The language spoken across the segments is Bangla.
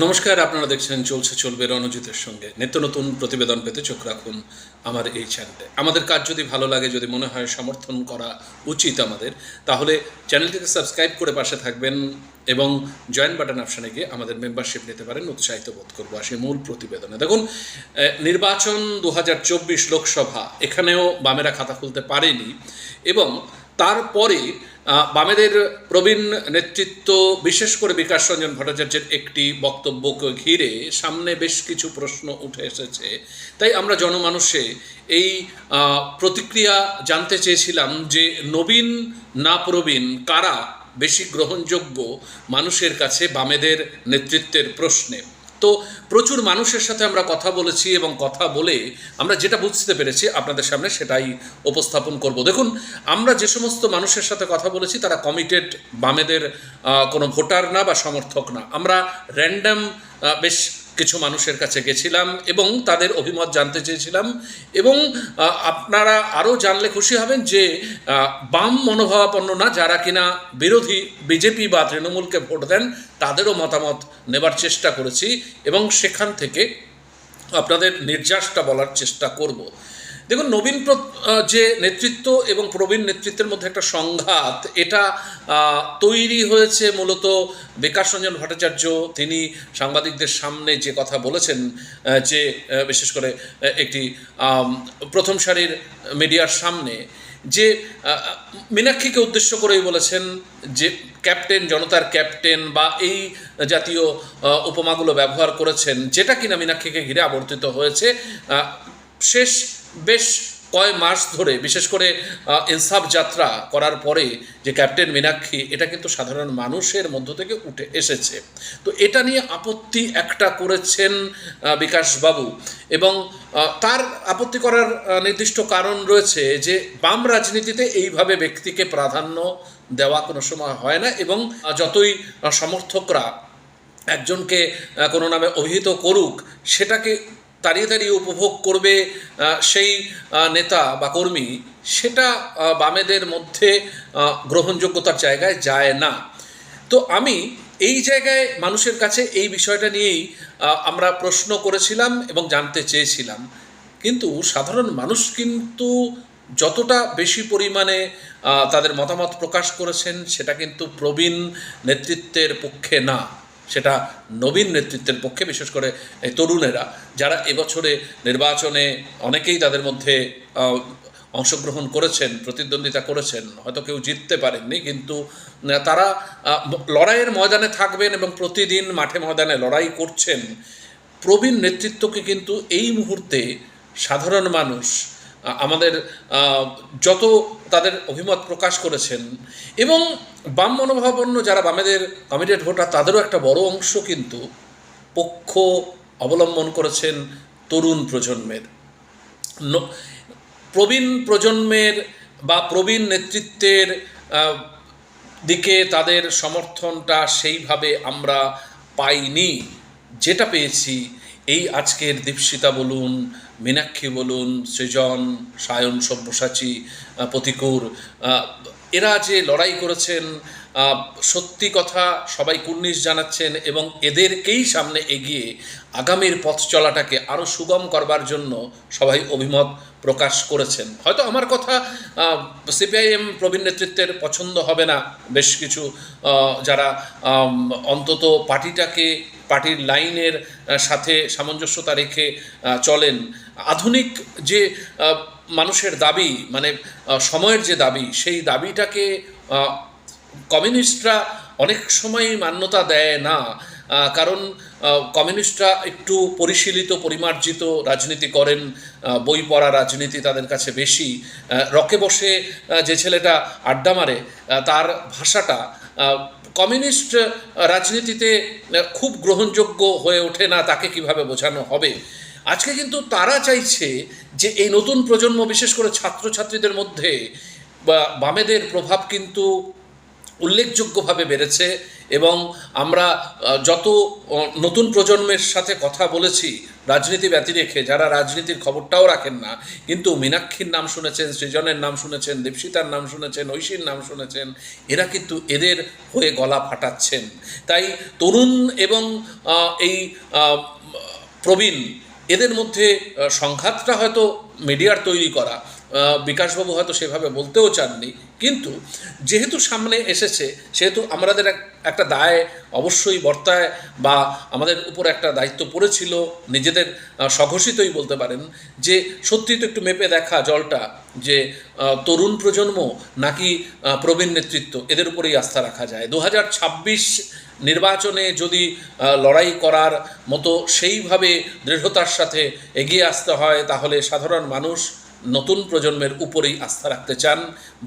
নমস্কার, আপনারা দেখছেন চলছে চলবে রণজিতের সঙ্গে। নিত্য নতুন প্রতিবেদন পেতে চোখ রাখুন আমার এই চ্যানেলে আমাদের কাজ যদি ভালো লাগে, যদি মনে হয় সমর্থন করা উচিত আমাদের, তাহলে চ্যানেলটিকে সাবস্ক্রাইব করে পাশে থাকবেন এবং জয়েন বাটন অপশানে গিয়ে আমাদের মেম্বারশিপ নিতে পারেন, উৎসাহিত বোধ করব আসে মূল প্রতিবেদনে। দেখুন নির্বাচন দু হাজার চব্বিশ লোকসভা, এখানেও বামেরা খাতা খুলতে পারেনি এবং তারপরে বামেদের প্রবীণ নেতৃত্ব, বিশেষ করে বিকাশ রঞ্জন ভট্টাচার্যের একটি বক্তব্যকে ঘিরে সামনে বেশ কিছু প্রশ্ন উঠে এসেছে। তাই আমরা জনমানুষে এই প্রতিক্রিয়া জানতে চেয়েছিলাম যে নবীন, না প্রবীণ, কারা বেশি গ্রহণযোগ্য মানুষের কাছে বামেদের নেতৃত্বের প্রশ্নে। তো প্রচুর মানুষের সাথে আমরা কথা বলেছি এবং কথা বলে আমরা যেটা বুঝতে পেরেছি আপনাদের সামনে সেটাই উপস্থাপন করব। দেখুন, আমরা যে সমস্ত মানুষের সাথে কথা বলেছি তারা কমিটেড বামেদের কোনো ভোটার না বা সমর্থক না। আমরা র্যান্ডাম বেশ কিছু মানুষের কাছে গেছিলাম এবং তাদের অভিমত জানতে চেয়েছিলাম এবং আপনারা আরও জানলে খুশি হবেন যে বাম মনোভাবাপন্ন না, যারা কিনা বিরোধী বিজেপি বা তৃণমূলকে ভোট দেন, তাদেরও মতামত নেবার চেষ্টা করেছি এবং সেখান থেকে আপনাদের নির্যাসটা বলার চেষ্টা করব। দেখুন, নবীন যে নেতৃত্ব এবং প্রবীণ নেতৃত্বের মধ্যে একটা সংঘাত, এটা তৈরি হয়েছে মূলত বিকাশ রঞ্জন ভট্টাচার্য। তিনি সাংবাদিকদের সামনে যে কথা বলেছেন যে বিশেষ করে একটি প্রথম সারির মিডিয়ার সামনে, যে মীনাক্ষীকে উদ্দেশ্য করেই বলেছেন যে, ক্যাপ্টেন, জনতার ক্যাপ্টেন বা এই জাতীয় উপমাগুলো ব্যবহার করেছেন, যেটা কিনা মীনাক্ষীকে ঘিরে আবর্তিত হয়েছে। শেষ বেশ কয় মাস ধরে, বিশেষ করে ইনসাফ যাত্রা করার পরে যে ক্যাপ্টেন মীনাক্ষী, এটা কিন্তু সাধারণ মানুষের মধ্য থেকে উঠে এসেছে। তো এটা নিয়ে আপত্তি একটা করেছেন বিকাশবাবু এবং তার আপত্তি করার নির্দিষ্ট কারণ রয়েছে যে বাম রাজনীতিতে এইভাবে ব্যক্তিকে প্রাধান্য দেওয়া কোনো সময় হয় না এবং যতই সমর্থকরা একজনকে কোনো নামে অভিহিত করুক, সেটাকে তাড়িয়ে তাড়িয়ে উপভোগ করবে সেই নেতা বা কর্মী, সেটা বামেদের মধ্যে গ্রহণযোগ্যতার জায়গায় যায় না। তো আমি এই জায়গায় মানুষের কাছে এই বিষয়টা নিয়েই আমরা প্রশ্ন করেছিলাম এবং জানতে চেয়েছিলাম। কিন্তু সাধারণ মানুষ কিন্তু যতটা বেশি পরিমাণে তাদের মতামত প্রকাশ করেছেন, সেটা কিন্তু প্রবীণ নেতৃত্বের পক্ষে না। সেটা নবীন নেতৃত্বের পক্ষে, বিশেষ করে তরুণেরা, যারা এবছরে নির্বাচনে অনেকেই তাদের মধ্যে অংশগ্রহণ করেছেন, প্রতিদ্বন্দ্বিতা করেছেন, হয়তো কেউ জিততে পারেননি, কিন্তু তারা লড়াইয়ের ময়দানে থাকবেন এবং প্রতিদিন মাঠে ময়দানে লড়াই করছেন। প্রবীণ নেতৃত্বকে কিন্তু এই মুহূর্তে সাধারণ মানুষ আমাদের যত তাদের অভিমত প্রকাশ করেছেন এবং বাম মনোভাবাপন্ন যারা বামেদের কমিটেড ভোটার, তাদেরও একটা বড় অংশ কিন্তু পক্ষ অবলম্বন করেছেন তরুণ প্রজন্মের। প্রবীণ প্রজন্মের বা প্রবীণ নেতৃত্বের দিকে তাদের সমর্থনটা সেইভাবে আমরা পাইনি। যেটা পেয়েছি এই আজকের দীপশিতা বলুন মীনাক্ষী বলুন সৃজন সায়ন সব্যসাচী প্রতিকূর এরা যে লড়াই করেছেন সত্যি কথা সবাই কুর্নিশ জানাচ্ছেন এবং এদেরকেই সামনে এগিয়ে আগামীর পথ চলাটাকে আরও সুগম করবার জন্য সবাই অভিমত প্রকাশ করেছেন। হয়তো আমার কথা সিপিআইএম প্রবীণ নেতৃত্বের পছন্দ হবে না। বেশ কিছু যারা অন্তত পার্টিটাকে, পার্টির লাইনের সাথে সামঞ্জস্যতা রেখে চলেন। আধুনিক যে মানুষের দাবি মানে সময়ের যে দাবি, সেই দাবিটাকে কমিউনিস্টরা অনেক সময় মান্যতা দেয় না কারণ কমিউনিস্টরা একটু পরিশীলিত, পরিমার্জিত রাজনীতি করেন বই পড়া রাজনীতি তাদের কাছে বেশি রকে বসে যে ছেলেটা আড্ডা মারে তার ভাষাটা কমিউনিস্ট রাজনীতিতে খুব গ্রহণযোগ্য হয়ে ওঠে না, তাকে কীভাবে বোঝানো হবে? আজকে কিন্তু তারা চাইছে যে এই নতুন প্রজন্ম, বিশেষ করে ছাত্রছাত্রীদের মধ্যে বামেদের প্রভাব কিন্তু উল্লেখযোগ্যভাবে বেড়েছে এবং আমরা যত নতুন প্রজন্মের সাথে কথা বলেছি রাজনীতি ব্যতি রেখে যারা রাজনীতির খবরটাও রাখেন না, কিন্তু মীনাক্ষীর নাম শুনেছেন, সৃজনের নাম শুনেছেন, দীপশিতার নাম শুনেছেন, ঐশীর নাম শুনেছেন, এরা কিন্তু এদের হয়ে গলা ফাটাচ্ছেন। তাই তরুণ এবং এই প্রবীণ, এদের মধ্যে সংঘাতটা হয়তো মিডিয়ার তৈরি করা বিকাশবাবু হয়তো সেভাবে বলতেও চাননি। কিন্তু যেহেতু সামনে এসেছে সেহেতু আমাদের এক- একটা দায় অবশ্যই বর্তায় বা আমাদের উপর একটা দায়িত্ব পড়েছিল নিজেদের আহ, স্বঘোষিতই বলতে পারেন যে সত্যি তো একটু মেপে দেখা জলটা যে তরুণ প্রজন্ম নাকি প্রবীণ নেতৃত্ব এদের উপরেই আস্থা রাখা যায়। দু হাজার ছাব্বিশ নির্বাচনে যদি লড়াই করার মতো সেইভাবে দৃঢ়তার সাথে এগিয়ে আসতে হয় তাহলে সাধারণ মানুষ নতুন প্রজন্মের উপরেই আস্থা রাখতে চান,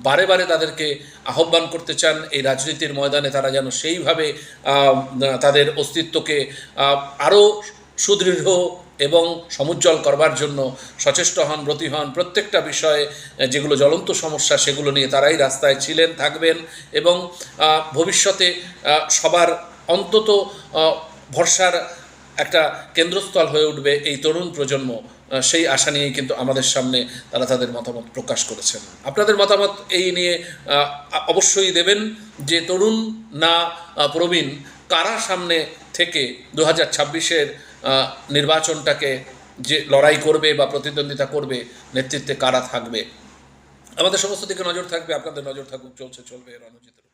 বারে বারে তাদেরকে আহ্বান করতে চান, এই রাজনীতির ময়দানে তারা যেন সেইভাবে তাদের অস্তিত্বকে আরও সুদৃঢ় এবং সমুজ্জ্বল করবার জন্য সচেষ্ট হন, ব্রতী হন। প্রত্যেকটা বিষয়ে যেগুলো জ্বলন্ত সমস্যা, সেগুলো নিয়ে তারাই রাস্তায় ছিলেন, থাকবেন এবং ভবিষ্যতে সবার অন্তত ভরসার একটা কেন্দ্রস্থল হয়ে উঠবে এই তরুণ প্রজন্ম সেই আশা নিয়েই কিন্তু আমাদের সামনে তারা তাদের মতামত প্রকাশ করেছেন। আপনাদের মতামত এই নিয়ে অবশ্যই দেবেন যে তরুণ না প্রবীণ, কারা সামনে থেকে দু হাজার ছাব্বিশের নির্বাচনটাকে যে লড়াই করবে বা প্রতিদ্বন্দ্বিতা করবে, নেতৃত্বে কারা থাকবে? আমাদের সমস্ত দিকে নজর থাকবে, আপনাদের নজর থাকুক, চলছে, চলবে রণজিতের